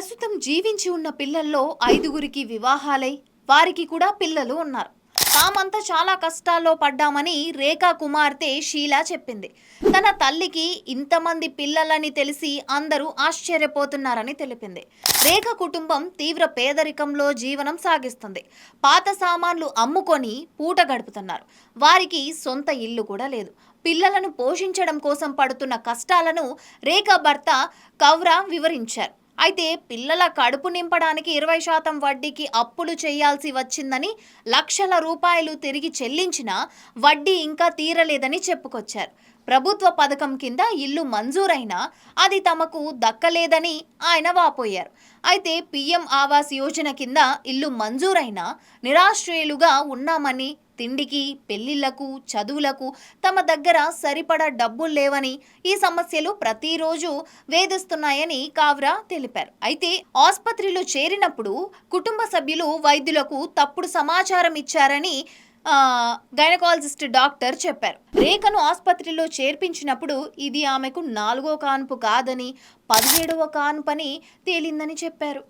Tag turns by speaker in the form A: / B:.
A: ప్రస్తుతం జీవించి ఉన్న పిల్లల్లో ఐదుగురికి వివాహాలై వారికి కూడా పిల్లలు ఉన్నారు. తామంతా చాలా కష్టాల్లో పడ్డామని రేఖా కుమార్తె షీలా చెప్పింది. తన తల్లికి ఇంతమంది పిల్లలని తెలిసి అందరూ ఆశ్చర్యపోతున్నారని తెలిపింది. రేఖ కుటుంబం తీవ్ర పేదరికంలో జీవనం సాగిస్తుంది. పాత సామాన్లు అమ్ముకొని పూట గడుపుతున్నారు. వారికి సొంత ఇల్లు కూడా లేదు. పిల్లలను పోషించడం కోసం పడుతున్న కష్టాలను రేఖ భర్త కౌరా వివరించారు. అయితే పిల్లల కడుపు నింపడానికి ఇరవై శాతం వడ్డీకి అప్పులు చేయాల్సి వచ్చిందని లక్షల రూపాయలు తిరిగి చెల్లించినా వడ్డీ ఇంకా తీరలేదని చెప్పుకొచ్చారు. ప్రభుత్వ పథకం కింద ఇల్లు మంజూరైనా అది తమకు దక్కలేదని ఆయన వాపోయారు. అయితే పీఎం ఆవాస్ యోజన కింద ఇల్లు మంజూరైనా నిరాశ్రయులుగా ఉన్నామని తిండికి పెళ్ళిళ్ళకు చదువులకు తమ దగ్గర సరిపడా డబ్బులు లేవని ఈ సమస్యలు ప్రతిరోజు వేధిస్తున్నాయని కావ్రా తెలిపారు. అయితే ఆసుపత్రిలో చేరినప్పుడు కుటుంబ సభ్యులు వైద్యులకు తప్పుడు సమాచారం ఇచ్చారని గైనకాలజిస్ట్ డాక్టర్ చెప్పారు. రేఖను ఆసుపత్రిలో చేర్పించినప్పుడు ఇది ఆమెకు నాలుగో కాన్పు కాదని పదిహేడవ కాన్పని తేలిందని చెప్పారు.